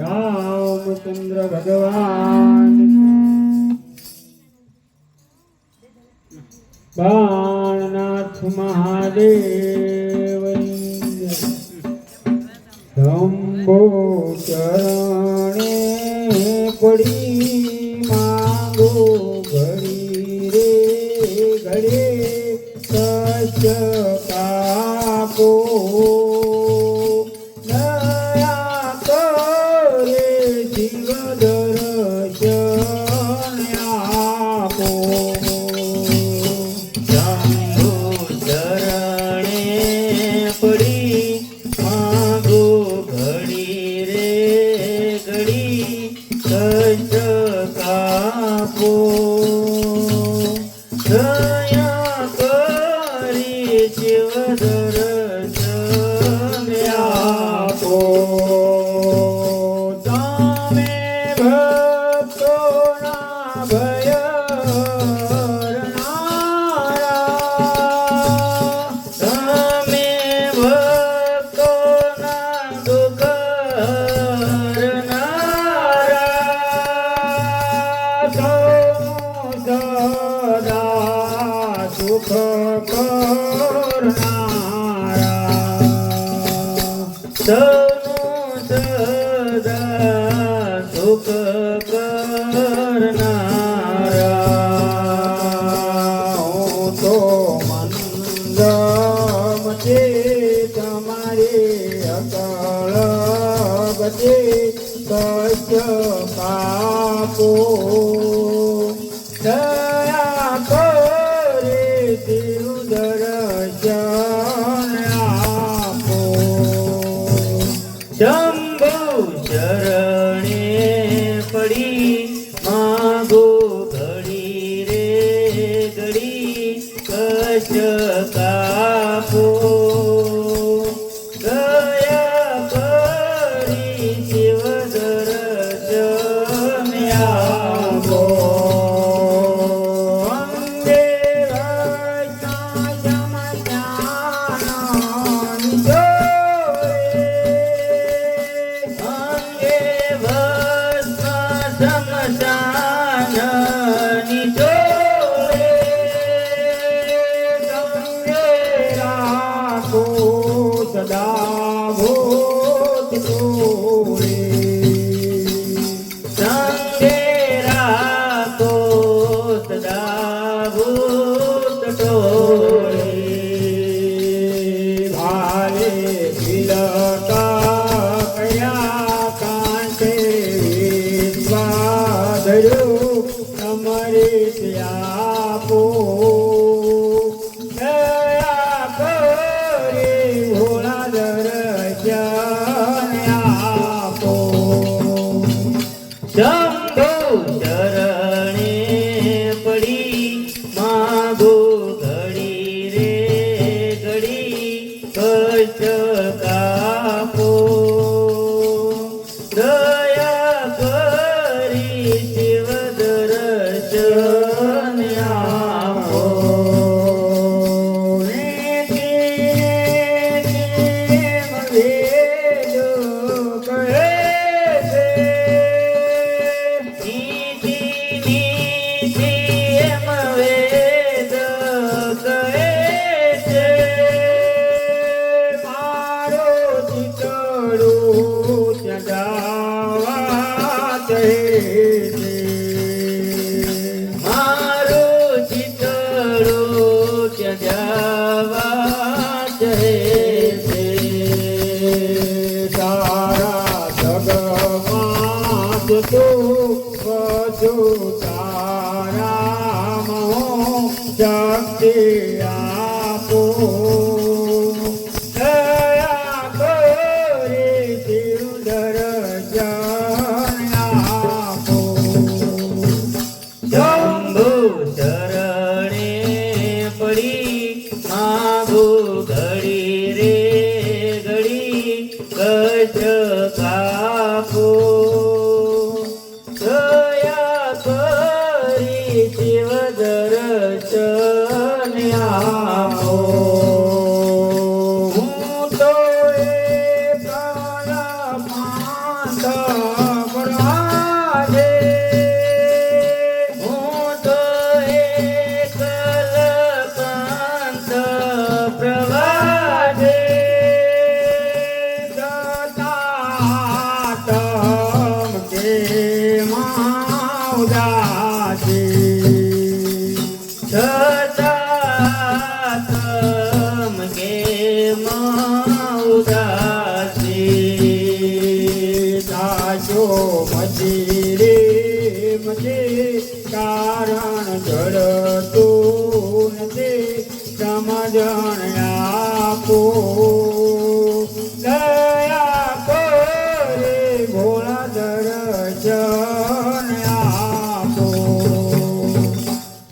રામચંદ્ર ભગવાન બાણનાથ મહાદેવ ધંભો ચરણે પડી માંગો ઘડી રે ઘડે Kashyap vô thương Rama Jump, go, jump. যে be.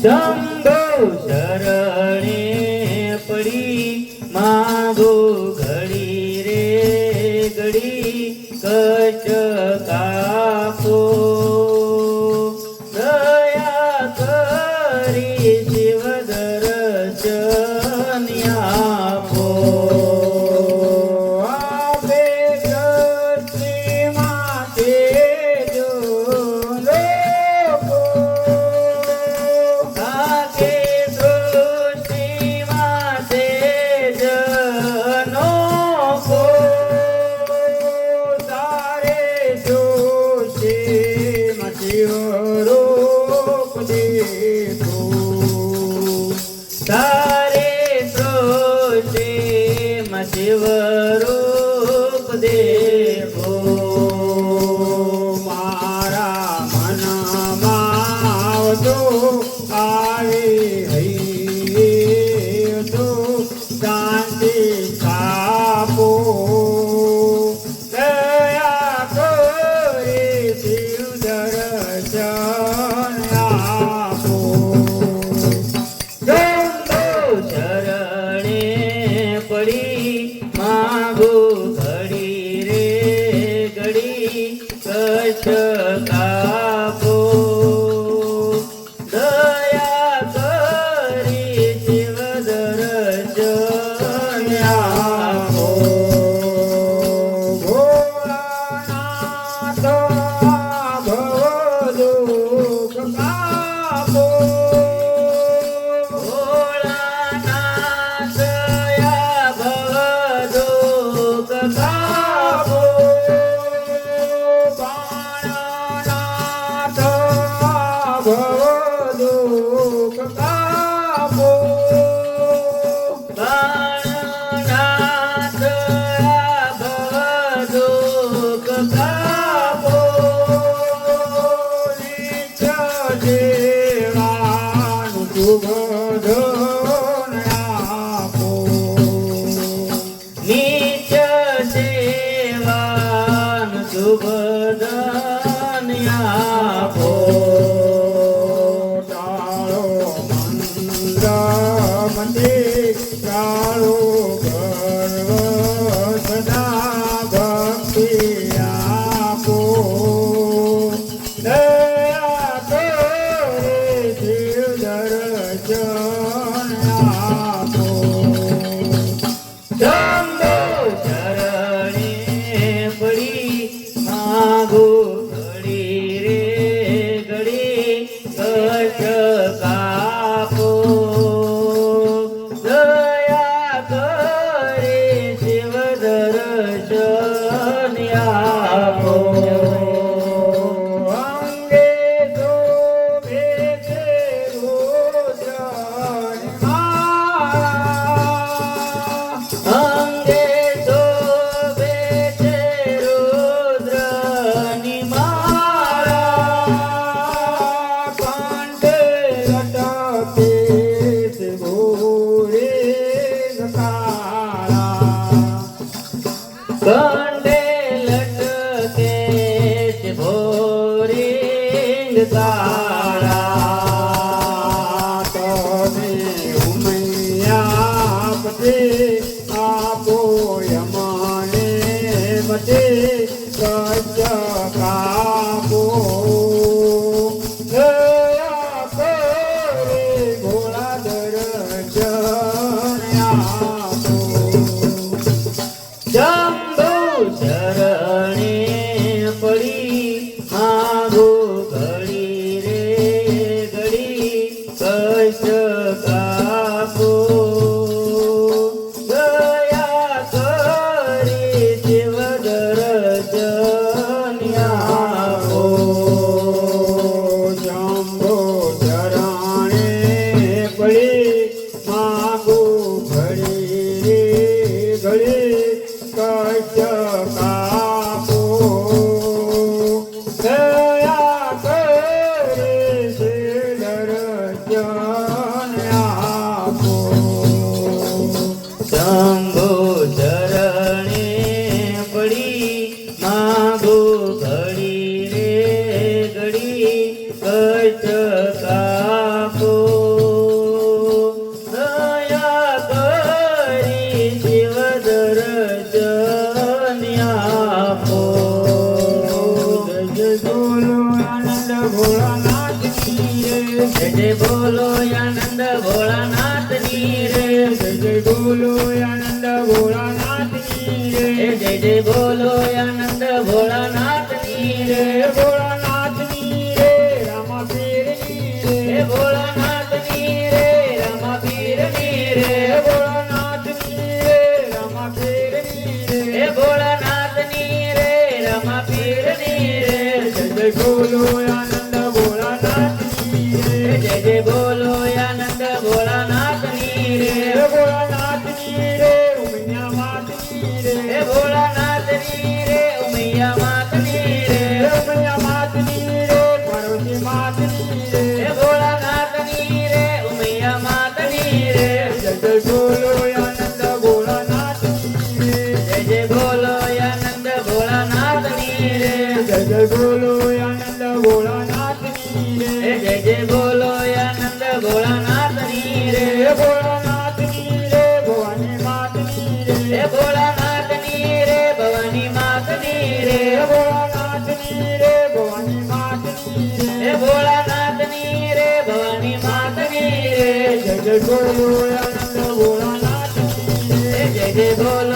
શંભો શરણે પડી માગો ઘડી રે ઘડી કચ કાપો. દયા કરી શિવ દર્શન આપો. ઉપદેશો માન સુભદાન આપો ભોરી બોલો આનંદ ભોળાનાથની રે. જય જય બોલો આનંદ ભોળાનાથની રે. ભોળાનાથની રે રામા પીરની રે ભોળાનાથની રે રમા પીરની રે ભોળાનાથની રે રામા પીરની રે ભોળાનાથની રે રમા પીરની રે. જય જય બોલો આનંદ ભોળાનાથની રે. જય જય બોલો જય બોલો આનંદ ભોળાનાથની રે. જય જય બોલો આનંદ ભોળાનાથની રે. ભોળાનાથની રે ભવાની માતની રે. ભોળાનાથની રે ભવાની માતની રે. રે ભોળાનાથની રે ભવાની માતની રે. ભોળાનાથની રે ભવાની માતની રે. જય જય બોલો આનંદ ભોળાનાથની રે. જય જય બોલો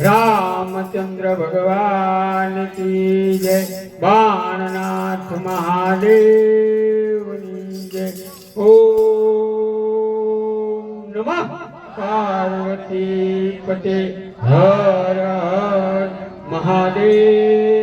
રામચંદ્ર ભગવાન કી જય બાણનાથ મહાદેવની જય ઓ નમઃ પાર્વતી પતે હર હર મહાદેવ